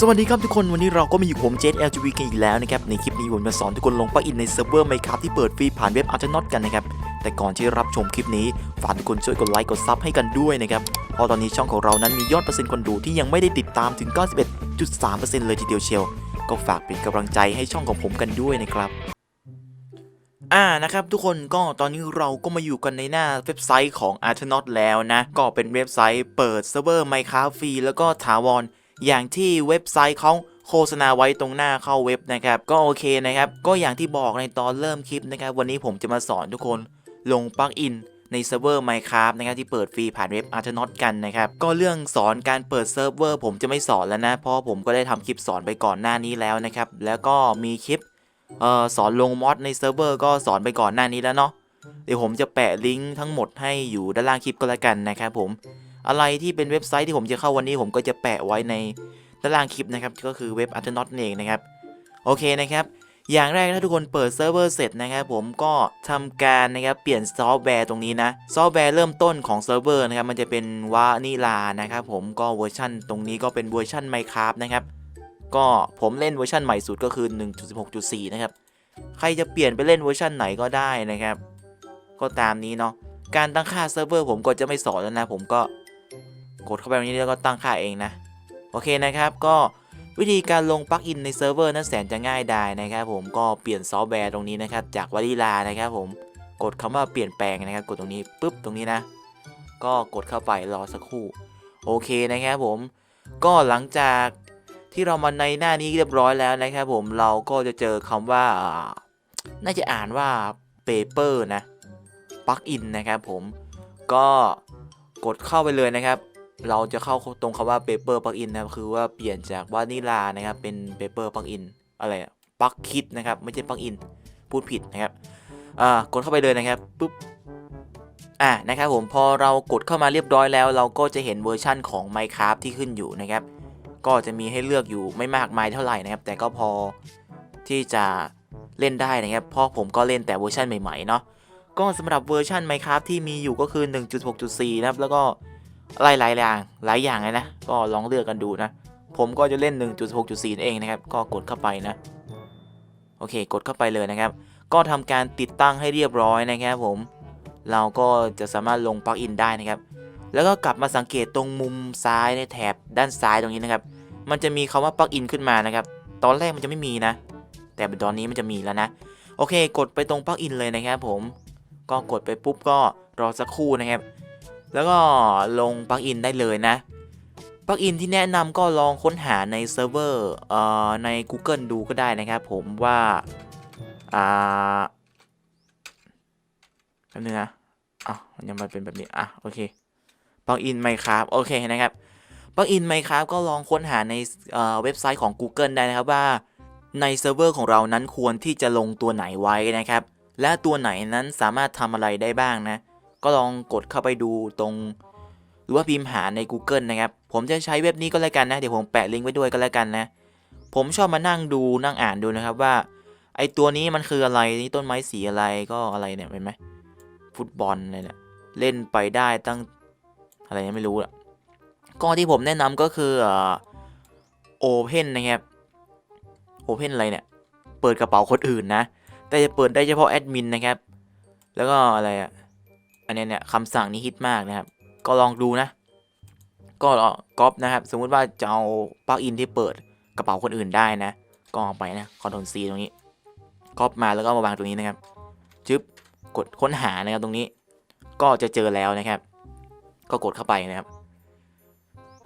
สวัสดีครับทุกคนวันนี้เราก็มาอยู่ผมเจส LGV กันอีกแล้วนะครับในคลิปนี้ผมจะสอนทุกคนลงปลั๊กอินในเซิร์ฟเวอร์ไมครับที่เปิดฟรีผ่านเว็บอาร์ n น t กันนะครับแต่ก่อนที่รับชมคลิปนี้ฝากทุกคนช่วยกดไลค์กดซับให้กันด้วยนะครับเพราะตอนนี้ช่องของเรานั้นมียอดเปอร์เซ็นต์คนดูที่ยังไม่ได้ติดตามถึง 91.3%เลยทีเดียวเชียว ก็ฝากเป็นกำลังใจให้ช่องของผมกันด้วยนะครับอ่านะครับทุกคนก็ตอนนี้เราก็มาอยู่กันในหน้าเว็บไซต์ของ a r t e n o t แล้วนะก็เป็นเว็บไซต์เปิดเซิร์ฟเวอร์ Minecraft ฟรีแล้วก็ถาวร อย่างที่เว็บไซต์เขาโฆษณาไว้ตรงหน้าเข้าเว็บนะครับ ก็โอเคนะครับ ก็อย่างที่บอกในตอนเริ่มคลิปนะครับ วันนี้ผมจะมาสอนทุกคนลงปลั๊กอินในเซิร์ฟเวอร์ Minecraft นะครับที่เปิดฟรีผ่านเว็บ a r t e n o t กันนะครับ ก็เรื่องสอนการเปิดเซิร์ฟเวอร์ผมจะไม่สอนแล้วนะ เพราะผมก็ได้ทำคลิปสอนไปก่อนหน้านี้แล้วนะครับ แล้วก็มีคลิปออสอนลงมอดในเซิร์ฟเวอร์ก็สอนไปก่อนหน้านี้แล้วเนาะเดี๋ยวผมจะแปะลิงก์ทั้งหมดให้อยู่ด้านล่างคลิปก็แล้วกันนะครับผม อะไรที่เป็นเว็บไซต์ที่ผมจะเข้าวันนี้ผมก็จะแปะไว้ในด้านล่างคลิปนะครับ ก็คือเว็บ a r t e n o t เองนะครับ โอเคนะครับ อย่างแรกถ้าทุกคนเปิดเซิร์ฟเวอร์เสร็จนะครับ ผมก็ทำการนะครับเปลี่ยนซอฟต์แวร์ตรงนี้นะ ซอฟต์แวร์เริ่มต้นของเซิร์ฟเวอร์นะครับ มันจะเป็นวานิลานะครับ ผมก็เวอร์ชันตรงนี้ก็เป็นเวอร์ชัน Minecraft นะครับ ก็ผมเล่นเวอร์ชันใหม่สุดก็คือ 1.16.4 นะครับ ใครจะเปลี่ยนไปเล่นเวอร์ชันไหนก็ได้นะครับ ก็ตามนี้เนาะ การตั้งค่าเซิร์ฟเวอร์ผมก็จะไม่สอนแล้วนะ ผมก็ กดเข้าไปตรงนี้แล้วก็ตั้งค่าเองนะ โอเคนะครับก็วิธีการลงปลั๊กอินในเซิร์ฟเวอร์นั้นแสนจะง่ายดายนะครับผมก็เปลี่ยนซอฟต์แวร์ตรงนี้นะครับจากวานิลานะครับผมกดคำว่าเปลี่ยนแปลงนะครับกดตรงนี้ปุ๊บตรงนี้นะ ก็กดเข้าไปรอสักครู่ โอเคนะครับผมก็หลังจากที่เรามาในหน้านี้เรียบร้อยแล้วนะครับผมเราก็จะเจอคำว่าอ่า น่าจะอ่านว่า paper นะ plug in นะครับผมก็กดเข้าไปเลยนะครับ เราจะเข้าตรงคำว่า paper plug in นะครับคือว่าเปลี่ยนจากวานิลานะครับเป็น paper plug in อะไรอะ plug kit นะครับไม่ใช่ plug in พูดผิดนะครับอ่ากดเข้าไปเลยนะครับปุ๊บอ่านะครับผมพอเรากดเข้ามาเรียบร้อยแล้ว เราก็จะเห็นเวอร์ชั่นของ Minecraft ที่ขึ้นอยู่นะครับ ก็จะมีให้เลือกอยู่ไม่มากมายเท่าไหร่นะครับ แต่ก็พอที่จะเล่นได้นะครับเพราะผมก็เล่นแต่เวอร์ชันใหม่ๆเนาะก็สำหรับเวอร์ชัน Minecraft ที่มีอยู่ก็คือ 1.6.4 นะครับแล้วก็ อะไรหลายอย่างหลายอย่างเลยนะ ก็ลองเลือกกันดูนะ ผมก็จะเล่น 1.6.4 เองนะครับ ก็กดเข้าไปนะ โอเค กดเข้าไปเลยนะครับ ก็ทำการติดตั้งให้เรียบร้อยนะครับผม เราก็จะสามารถลงปลั๊กอินได้นะครับ แล้วก็กลับมาสังเกตตรงมุมซ้ายในแถบด้านซ้ายตรงนี้นะครับ มันจะมีคำว่าปลั๊กอินขึ้นมานะครับ ตอนแรกมันจะไม่มีนะ แต่ตอนนี้มันจะมีแล้วนะ โอเค กดไปตรงปลั๊กอินเลยนะครับผม ก็กดไปปุ๊บก็รอสักครู่นะครับ แล้วก็ลงปลั๊กอินได้เลยนะปลั๊กอินที่แนะนำก็ลองค้นหาในเซิร์ฟเวอร์ใน Google ดูก็ได้นะครับผมว่าอ่าแป๊บนึงนะอ้าวมันยังมาเป็นแบบนี้ อะ โอเคปลั๊กอิน Minecraft โอเคนะครับปลั๊กอิน Minecraft ก็ลองค้นหาในเอ่อเว็บไซต์ของ Google ได้นะครับว่าในเซิร์ฟเวอร์ของเรานั้นควรที่จะลงตัวไหนไว้นะครับ และตัวไหนนั้นสามารถทำอะไรได้บ้างนะ ก็ลองกดเข้าไปดูตรง หรือว่าพิมพ์หาใน Google นะครับ ผมจะใช้เว็บนี้ก็แล้วกันนะ เดี๋ยวผมแปะลิงก์ไว้ด้วยก็แล้วกันนะ ผมชอบมานั่งดูนั่งอ่านดูนะครับว่า ไอตัวนี้มันคืออะไรนี่ต้นไม้สีอะไรก็อะไรเนี่ยเห็นไหมฟุตบอลอะไรเนี่ยเล่นไปได้ตั้งอะไรเนี่ยไม่รู้อะก็ที่ผมแนะนำก็คือโอเพนนะครับโอเพนอะไรเนี่ย เปิดกระเป๋าคนอื่นนะ แต่จะเปิดได้เฉพาะแอดมินนะครับ แล้วก็อะไรอะ อันเนี้ยเนี่ยคำสั่งนี้ฮิตมากนะครับ ก็ลองดูนะ ก็ก๊อปนะครับ สมมุติว่าจะเอาปลั๊กอินที่เปิดกระเป๋าคนอื่นได้นะ ก็เอาไปนะคอนโทรลซีตรงนี้ก๊อปมาแล้วก็มาวางตรงนี้นะครับจึ๊บกดค้นหานะครับตรงนี้ ก็จะเจอแล้วนะครับ ก็กดเข้าไปนะครับ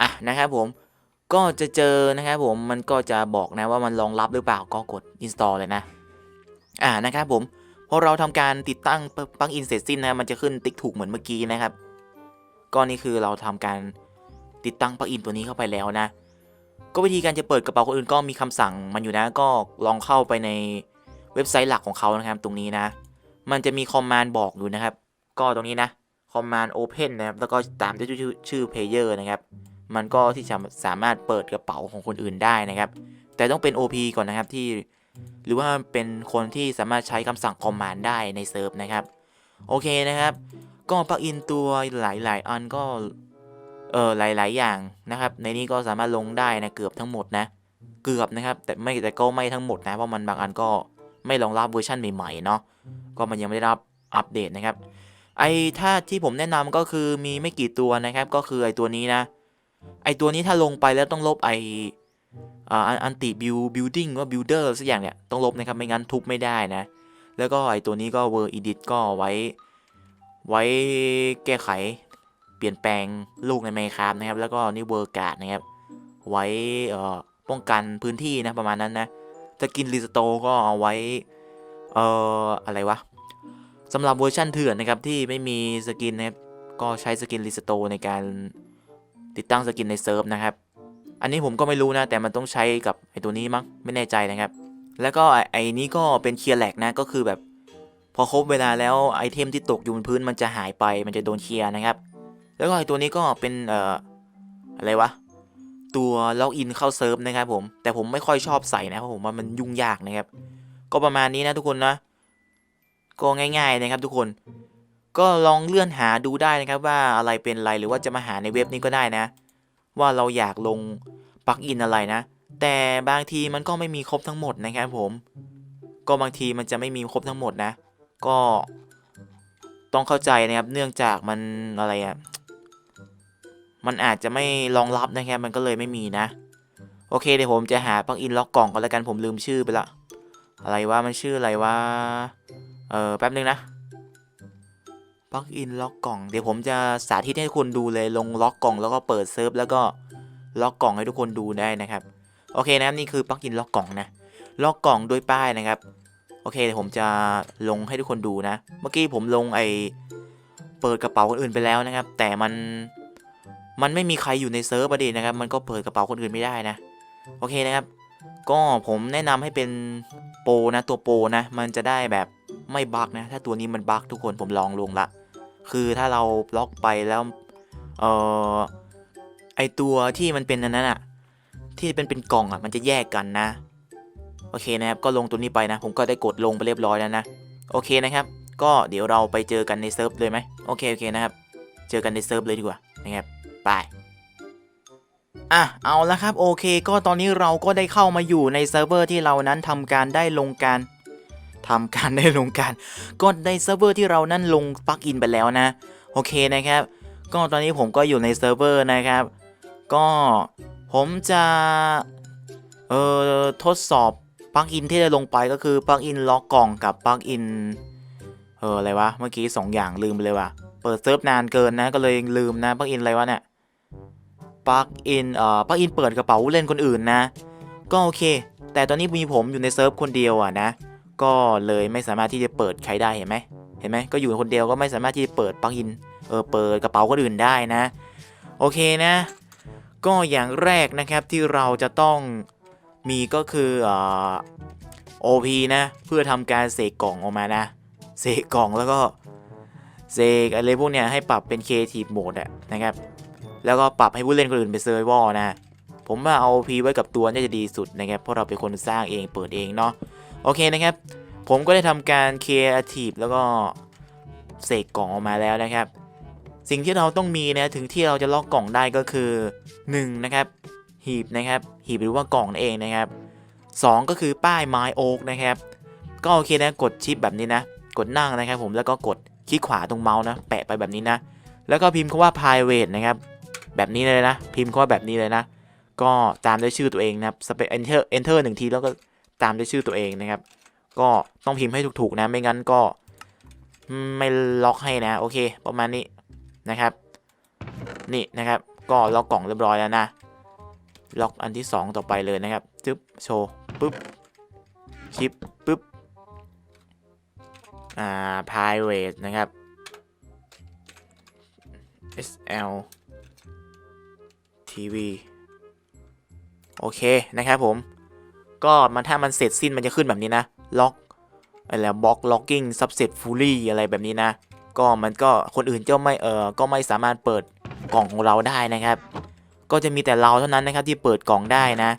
อะนะครับผมก็จะเจอนะครับผมมันก็จะบอกนะว่ามันรองรับหรือเปล่าก็กด install เลยนะ อ่านะครับผม พอเราทำการติดตั้งปลั๊กอินเสร็จสิ้นนะมันจะขึ้นติ๊กถูกเหมือนเมื่อกี้นะครับ ก็นี่คือเราทำการติดตั้งปลั๊กอินตัวนี้เข้าไปแล้วนะ ก็วิธีการจะเปิดกระเป๋าคนอื่นก็มีคำสั่งมันอยู่นะก็ลองเข้าไปในเว็บไซต์หลักของเขานะครับ ตรงนี้นะ มันจะมีคอมมานด์บอกอยู่นะครับ ก็ตรงนี้นะคอมมานด์ open นะครับแล้วก็ตามด้วยชื่อชื่อ player นะครับ มันก็ที่จะสามารถเปิดกระเป๋าของคนอื่นได้นะครับ แต่ต้องเป็น OP ก่อนนะครับที่ หรือว่าเป็นคนที่สามารถใช้คำสั่งคอมมานด์ได้ในเซิร์ฟนะครับ โอเคนะครับ ก็ปลักอินตัวหลาย ๆ อันก็ เออหลาย ๆ อย่างนะครับ ในนี้ก็สามารถลงได้นะเกือบทั้งหมดนะ เกือบนะครับ แต่ไม่แต่ก็ไม่ทั้งหมดนะ เพราะมันบางอันก็ไม่รองรับเวอร์ชันใหม่ ๆ เนาะ ก็มันยังไม่ได้รับอัปเดตนะครับ ไอ้ถ้าที่ผมแนะนำก็คือมีไม่กี่ตัวนะครับ ก็คือไอ้ตัวนี้นะ ไอ้ตัวนี้ถ้าลงไปแล้วต้องลบไอ อ่าอันติบิวบิวดิ้งว่าบิวเดอร์สักอย่างเนี่ยต้องลบนะครับไม่งั้นทุบไม่ได้นะ แล้วก็ไอตัวนี้ก็เวอร์อีดิทก็ไว้ ไว้แก้ไข เปลี่ยนแปลงลูกในไมครับนะครับ แล้วก็นี่เวอร์การ์ดนะครับ ไว้ป้องกันพื้นที่นะประมาณนั้นนะจะกินรีสโตก็เอาไว้ เอ่ออะไรวะสำหรับเวอร์ชันเถื่อนนะครับที่ไม่มีสกินนะครับก็ใช้สกินรีสโตในการติดตั้งสกินในเซิร์ฟนะครับ อันนี้ผมก็ไม่รู้นะ แต่มันต้องใช้กับไอตัวนี้มั้งไม่แน่ใจนะครับ แล้วก็ไอ้ไอนี้ก็เป็นเคลียร์แลกนะก็คือแบบ พอครบเวลาแล้วไอเทมที่ตกอยู่บนพื้นมันจะหายไปมันจะโดนเคลียร์นะครับ แล้วก็ไอตัวนี้ก็เป็นเอ่ออะไรวะตัวล็อกอินเข้าเซิร์ฟนะครับผมแต่ผมไม่ค่อยชอบใส่นะเพราะผมว่ามันยุ่งยากนะครับ ก็ประมาณนี้นะทุกคนนะก็ง่าย ๆนะครับทุกคนก็ลองเลื่อนหาดูได้นะครับว่าอะไรเป็นอะไรหรือว่าจะมาหาในเว็บนี้ก็ได้นะ ว่าเราอยากลงปลั๊กอินอะไรนะ แต่บางทีมันก็ไม่มีครบทั้งหมดนะครับผม ก็บางทีมันจะไม่มีครบทั้งหมดนะ ก็ต้องเข้าใจนะครับเนื่องจากมันอะไรอะมันอาจจะไม่รองรับนะครับมันก็เลยไม่มีนะ โอเคเดี๋ยวผมจะหาปลั๊กอินล็อกกล่องก่อนแล้วกันผมลืมชื่อไปละอะไรว่ามันชื่ออะไรว่าเออแป๊บนึงนะ ลั๊กอินล็อกกล่องเดี๋ยวผมจะสาธิตให้คุณดูเลยลงล็อกกล่องแล้วก็เปิดเซิร์ฟแล้วก็ล็อกกล่องให้ทุกคนดูได้นะครับโอเคนะครับนี่คือปลั๊กอินล็อกกล่องนะล็อกกล่องด้วยป้ายนะครับโอเคเดี๋ยวผมจะลงให้ทุกคนดูนะ เมื่อกี้ผมลงไอเปิดกระเป๋าคนอื่นไปแล้วนะครับ แต่มันมันไม่มีใครอยู่ในเซิร์ฟประเด็นนะครับ มันก็เปิดกระเป๋าคนอื่นไม่ได้นะ โอเคนะครับ ก็ผมแนะนำให้เป็นโปรนะตัวโปรนะ มันจะได้แบบไม่บั๊กนะ ถ้าตัวนี้มันบั๊กทุกคนผมลองลงละ คือถ้าเราล็อกไปแล้ว เออไอตัวที่มันเป็นอันนั้นอะที่เป็นเป็นกล่องอะมันจะแยกกันนะ โอเคนะครับ ก็ลงตัวนี้ไปนะ ผมก็ได้กดลงไปเรียบร้อยแล้วนะ โอเคนะครับ ก็เดี๋ยวเราไปเจอกันในเซิร์ฟเลยไหมโอเคโอเคนะครับ เจอกันในเซิร์ฟเลยดีกว่านะครับ ไปอะเอาละครับโอเค ก็ตอนนี้เราก็ได้เข้ามาอยู่ในเซิร์ฟเวอร์ที่เรานั้นทำการได้ลงการ ทำการได้ลงการก็ในเซิร์ฟเวอร์ที่เรานั้นลงปลั๊กอินไปแล้วนะ โอเคนะครับ ก็ตอนนี้ผมก็อยู่ในเซิร์ฟเวอร์นะครับ ก็ผมจะเอ่อทดสอบปลั๊กอินที่จะลงไปก็คือปลั๊กอินล็อกกล่องกับปลั๊กอินเอออะไรวะเมื่อกี้สองอย่างลืมไปเลยว่ะเปิดเซิร์ฟนานเกินนะก็เลยลืมนะปลั๊กอินอะไรวะเนี่ยปลั๊กอินเอ่อปลั๊กอินเปิดกระเป๋าเล่นคนอื่นนะ ก็โอเค แต่ตอนนี้มีผมอยู่ในเซิร์ฟคนเดียวอะนะ ก็เลยไม่สามารถที่จะเปิดใครได้เห็นไหมเห็นไหมก็อยู่คนเดียวก็ไม่สามารถที่จะเปิดปลั๊กอินเออเปิดกระเป๋าคนอื่นได้นะ โอเคนะ ก็อย่างแรกนะครับที่เราจะต้องมีก็คือเอ่อ OP นะ เพื่อทำการเสกกล่องออกมานะ เสกกล่องแล้วก็เสกอะไรพวกเนี้ยให้ปรับเป็น Creative Mode อะนะครับ แล้วก็ปรับให้ผู้เล่นคนอื่นเป็นเซอร์วอนะ ผมว่าเอา OP ไว้กับตัวน่าจะดีสุดนะครับ เพราะเราเป็นคนสร้างเองเปิดเองเนาะ โอเคนะครับ ผมก็ได้ทำการ Creative แล้วก็เสกกล่องออกมาแล้วนะครับ สิ่งที่เราต้องมีนะถึงที่เราจะล็อกกล่องได้ก็คือ 1 นะครับหีบนะครับหีบหรือว่ากล่องนั่นเองนะครับ 2 ก็คือป้ายไม้โอ๊กนะครับ ก็โอเคนะกดชิปแบบนี้นะ กดนั่งนะครับ ผมแล้วก็กดคลิกขวาตรงเมาส์นะ แปะไปแบบนี้นะ แล้วก็พิมพ์คำว่า private นะครับ แบบนี้เลยนะ พิมพ์คำว่าแบบนี้เลยนะ ก็ตามด้วยชื่อตัวเองนะครับสเป enter enter หนึ่งทีแล้วก็ ตามด้วยชื่อตัวเองนะครับ ก็ต้องพิมพ์ให้ถูกๆนะ ไม่งั้นก็ไม่ล็อกให้นะ โอเค ประมาณนี้นะครับ นี่นะครับ ก็ล็อกกล่องเรียบร้อยแล้วนะ ล็อกอันที่ 2 ต่อไปเลยนะครับจึ๊บโชว์ปุ๊บชิปปุ๊บ อ่า private นะครับ SL TV โอเคนะครับผม ก็มันถ้ามันเสร็จสิ้นมันจะขึ้นแบบนี้นะล็อกอะไรบล็อกล็อกกิ้งซับเซตฟูลี่อะไรแบบนี้นะ ก็มันก็คนอื่นก็ไม่เออก็ไม่สามารถเปิดกล่องของเราได้นะครับ ก็จะมีแต่เราเท่านั้นนะครับที่เปิดกล่องได้นะ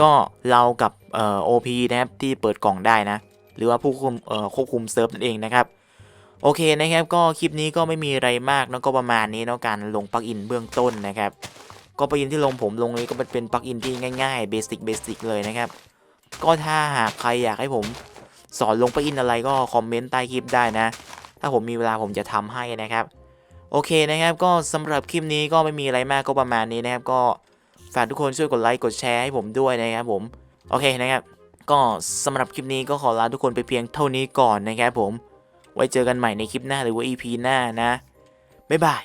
ก็เรากับเอ่อ OP นะครับที่เปิดกล่องได้นะ หรือว่าผู้คุมเอ่อควบคุมเซิร์ฟนั่นเองนะครับโอเคนะครับก็คลิปนี้ก็ไม่มีอะไรมากเนอะก็ประมาณนี้เนาะการลงปลั๊กอินเบื้องต้นนะครับ ก็ปลั๊กอินที่ลงผมลงนี้ก็เป็นปลั๊กอินที่ง่ายๆเบสิกเบสิกเลยนะครับ ก็ถ้าหากใครอยากให้ผมสอนลงปลั๊กอินอะไรก็คอมเมนต์ใต้คลิปได้นะ ถ้าผมมีเวลาผมจะทำให้นะครับ โอเคนะครับ ก็สำหรับคลิปนี้ก็ไม่มีอะไรมากก็ประมาณนี้นะครับ ก็ฝากทุกคนช่วยกดไลค์กดแชร์ให้ผมด้วยนะครับผมโอเคนะครับ ก็สำหรับคลิปนี้ก็ขอลาทุกคนไปเพียงเท่านี้ก่อนนะครับผม ไว้เจอกันใหม่ในคลิปหน้าหรือว่า EP หน้านะบ๊ายบาย